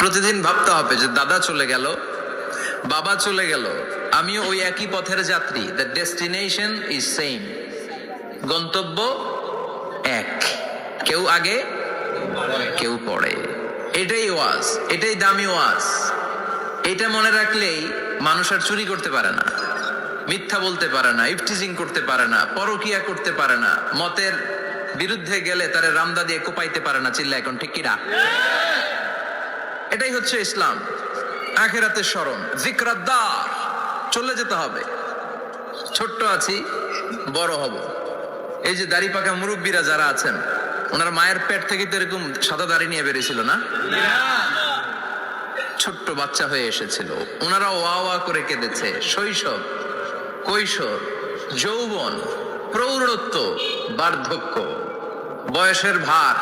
প্রতিদিন ভাবতে হবে যে দাদা চলে গেল, বাবা চলে গেল। আমিও ওই একই পথের যাত্রী। দ্য ডেস্টিনেশন ইজ সেম গন্তব্য এক। কেউ আগে, কেউ পড়ে এটাই ওয়াজ, এটাই দামি ওয়াজ। এটা মনে রাখলেই মানুষ আর চুরি করতে পারে না, মিথ্যা বলতে পারে না, ইফটিজিং করতে পারে না, পরকিয়া করতে পারে না। মতের বিরুদ্ধে গেলে তারে রামদা দিয়ে কোপাইতে পারে না চিল্লা এখন ঠিক কিনা? এটাই হচ্ছে ইসলাম। আখেরাতের স্মরণ। জিক্রাদ্দার। চলে যেতে হবে। ছোট্ট আছি, বড় হব। এই যে দাড়ি পাকা মুরব্বীরা যারা আছেন, ওনার মায়ের পেট থেকে তো এরকম সাদা দাড়ি নিয়ে বেরিয়েছিল না? ছোট্ট বাচ্চা হয়ে এসেছিল। ওনারা ওয়া ওয়া করে কেঁদেছে। শৈশব, কৈশোর, যৌবন, প্রৌঢ়ত্ব, বার্ধক্য, বয়সের ভার,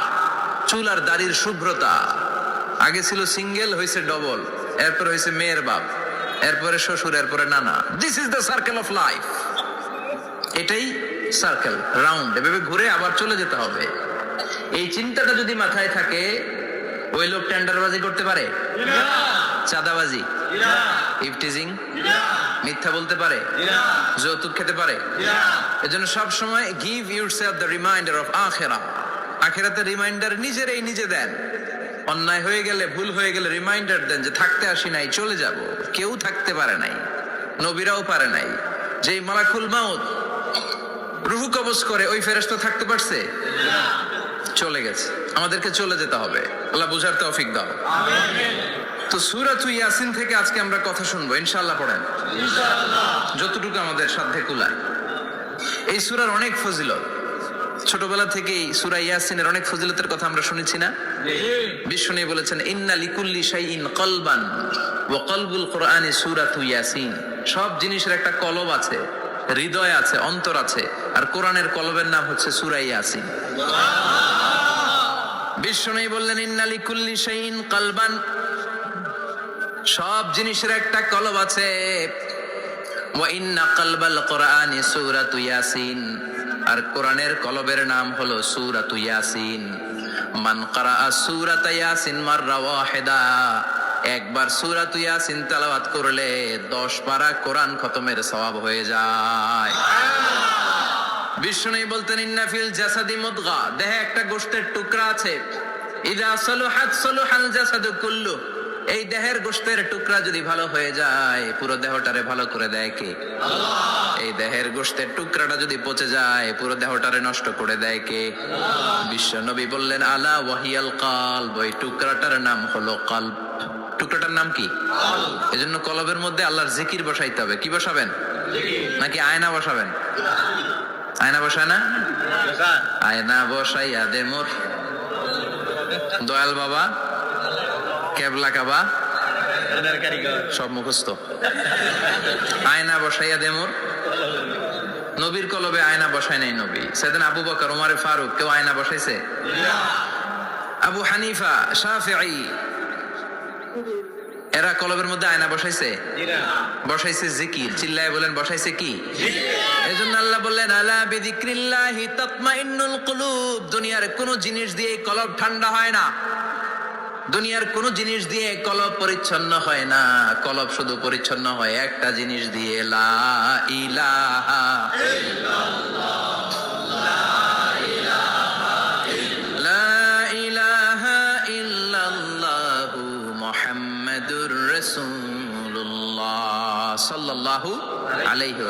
চুল আর দাড়ির শুভ্রতা। আগে ছিল সিঙ্গেল হয়েছে ডবল এরপর হয়েছে মেয়ের বাপ, এরপরে শ্বশুর, এরপরে নানা। This is the circle of life এটাই সার্কেল রাউন্ড এভাবে ঘুরে আবার চলে যেতে হবে। এই চিন্তাটা যদি মাথায় থাকে, ওই লোক টেন্ডারবাজি করতে পারে? চাঁদাবাজি? ইফটিজিং মিথ্যা বলতে পারে? যৌতুক খেতে পারে? এজন্য সব সময় give yourself the reminder of আখেরা। আখেরাতে রিমাইন্ডার নিজেরাই নিজে দেন। অন্যায় হয়ে গেলে, ভুল হয়ে গেলে রিমাইন্ডার দেন যে থাকতে আসি নাই, চলে যাব। কেউ থাকতে পারে নাই, নবীরাও পারে নাই। যেই মালাকুল মাউত রুহু কবজ করে, ওই ফেরেশতা থাকতে পারছে? চলে গেছে। আমাদেরকে চলে যেতে হবে। আল্লাহ বুঝার তৌফিক দাও। তো সুরাত ইয়াসিন থেকে আজকে আমরা কথা শুনব। ইনশাল্লাহ পড়েন। যতটুকু আমাদের সাধ্যে কুলায়। এই সুরার অনেক ফজিলত। ছোটবেলা থেকেই সুরা ইয়াসিনের অনেক ফজিলতের কথা আমরা শুনেছি না? বিষ্ণু বলেছেন, ইন্না লিকুল্লি শাইইন কলবান ওয়া কলবুল কোরআনি সূরাতু ইয়াসিন। সব জিনিসের একটা কলব আছে, হৃদয় আছে, অন্তর আছে, আর কোরআনের কলবের নাম হচ্ছে সূরা ইয়াসিন। বিষ্ণু বললেন, ইন্না লিকুল্লি শাইইন কলবান। সব জিনিসের একটা কলব আছে, ওয়া ইন্না কলবাল কোরআনি সূরাতু ইয়াসিন। আর কোরআনের কলবের নাম হলো সূরাতু ইয়াসিন। মান ক্বারাআ সূরাতা ইয়াসিন মাররা ওয়াহিদা। একবার সূরাতু ইয়াসিন তেলাওয়াত করলে 10 পারা কোরআন খতমের সওয়াব হয়ে যায়। বিষ্ণু বলতেন, ইন্না ফিল জাসাদি মুদগা। দেহে একটা গোশতের টুকরা আছে। ইদা সলুহাত সলুহাল জাসাদু কুল্লু। এই দেহের গোশতের টুকরা যদি ভালো হয়ে যায়, পুরো দেহটারে ভালো করে দেয় কে? এই দেহের গোশতের টুকরাটা যদি পচে যায়, পুরো দেহটারে নষ্ট করে দেয় কে? বিশ্ব নবী বললেন, আলা ওয়াহিয়াল কাল ওই টুকরাটার নাম হলো কাল্ব। টুকরাটার নাম কি? এজন্য কলবের মধ্যে আল্লাহর জিকির বসাইতে হবে। কি বসাবেন? নাকি আয়না বসাবেন? আয়না বসায় না? আয়না বসাইয়া দে মোর দয়াল বাবা, কেবলা কাবা। সব মুখস্থ। আয়না বসাইয়া দে মোর। নবীর কলবে আয়না বসায় নাই নবী। সেদিন আবু বকর উমারে ফারুক কেউ আয়না বসাইছে? আবু হানিফা এরা কলবের মধ্যে আয়না বসাইছে? বসাইছে জিকির। চিল্লায় বলেন বসাইছে কি? এজন্য আল্লাহ বললেন আলা বিযিক্রিল্লাহি তাতমাইন্নুল কুলুব। দুনিয়ার কোন জিনিস দিয়ে কলব ঠান্ডা হয় না। দুনিয়ার কোন জিনিস দিয়ে কলব পরিচ্ছন্ন হয় না। কলব শুধু পরিচ্ছন্ন হয় একটা জিনিস দিয়ে, লা ইলাহা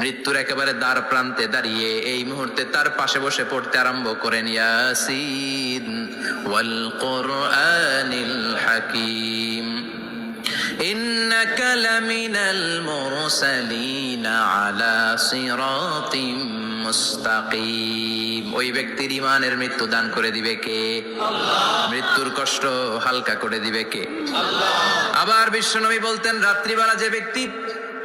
মৃত্যুর একেবারে দ্বার প্রান্তে দাঁড়িয়ে এই মুহূর্তে তার পাশে বসে পড়তে আরম্ভ করেন ইয়াসিন ওয়াল কোরআনিল হাকিম إنك لمن المرسلين على صراط মুস্তাকিম ওই ব্যক্তির ইমানের মৃত্যু দান করে দিবে কে মৃত্যুর কষ্ট হালকা করে দিবে কে আবার বিশ্বনবী বলতেন রাত্রিবেলা যে ব্যক্তি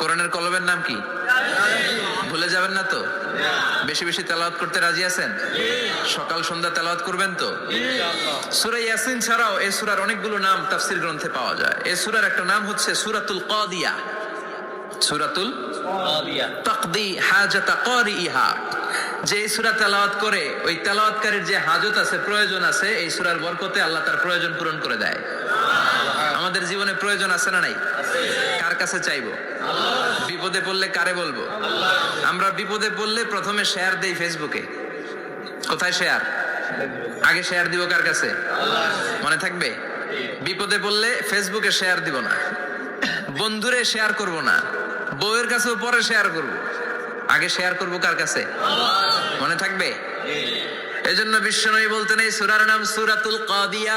কোরআনের কলবের নাম কি? ভুলে যাবেন না তো? বেশি বেশি তেলাওয়াত করতে রাজি আছেন? সকাল সন্ধ্যা তেলাওয়াত করবেন তো? সূরা ইয়াসিন ছাড়াও এই সূরার অনেকগুলো নাম তাফসীর গ্রন্থে পাওয়া যায়। এই সূরার একটা নাম হচ্ছে সূরাতুল কাদিয়া। সূরাতুল তাকদি হাজাতা কারিইহা। যে সূরা তেলাওয়াত করে ওই তেলাওয়াতকারীর যে হাজত আছে প্রয়োজন আছে এই সূরার বরকতে আল্লাহ তার প্রয়োজন পূরণ করে দেয়। আমাদের জীবনে প্রয়োজন আছে না নাই? কার কাছে চাইব? বিপদে পড়লে কারে বলব? আমরা বিপদে পড়লে প্রথমে শেয়ার দেই ফেসবুকে কোথায় শেয়ার আগে শেয়ার দিব কার কাছে? মনে থাকবে? বিপদে পড়লে ফেসবুকে শেয়ার দিব না। বন্ধুরে শেয়ার করব না। বউয়ের কাছেও পরে শেয়ার করব। আগে শেয়ার করব কার কাছে? মনে থাকবে? এজন্য বিশ্বনবী বলতেন এই সূরার নাম সূরাতুল কাদিয়া।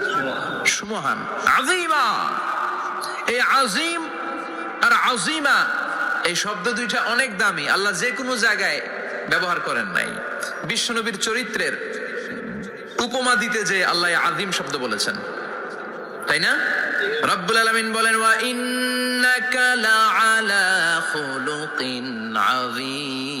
আযীমা এই শব্দ দুইটা অনেক দামি। আল্লাহ যে কোনো জায়গায় ব্যবহার করেন নাই। বিশ্বনবীর চরিত্রের উপমা দিতে যে আল্লাহ আদিম শব্দ বলেছেন। তাই না? রব্বুল আলামিন বলেন, ওয়া ইন্নাকা লাআলা খুলুকিন আযীম।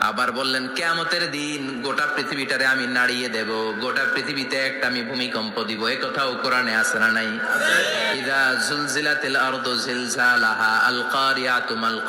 আবার বললেন কেমতের দিন গোটা পৃথিবীটারে আমি নাড়িয়ে দেব গোটা পৃথিবীতে একটা আমি ভূমিকম্প দিব। এ কথাও কোরআনে আছে না নাই? ইদা জুলজিলাতিল আরদু জিলজালাহা আল কারিয়াতুমাল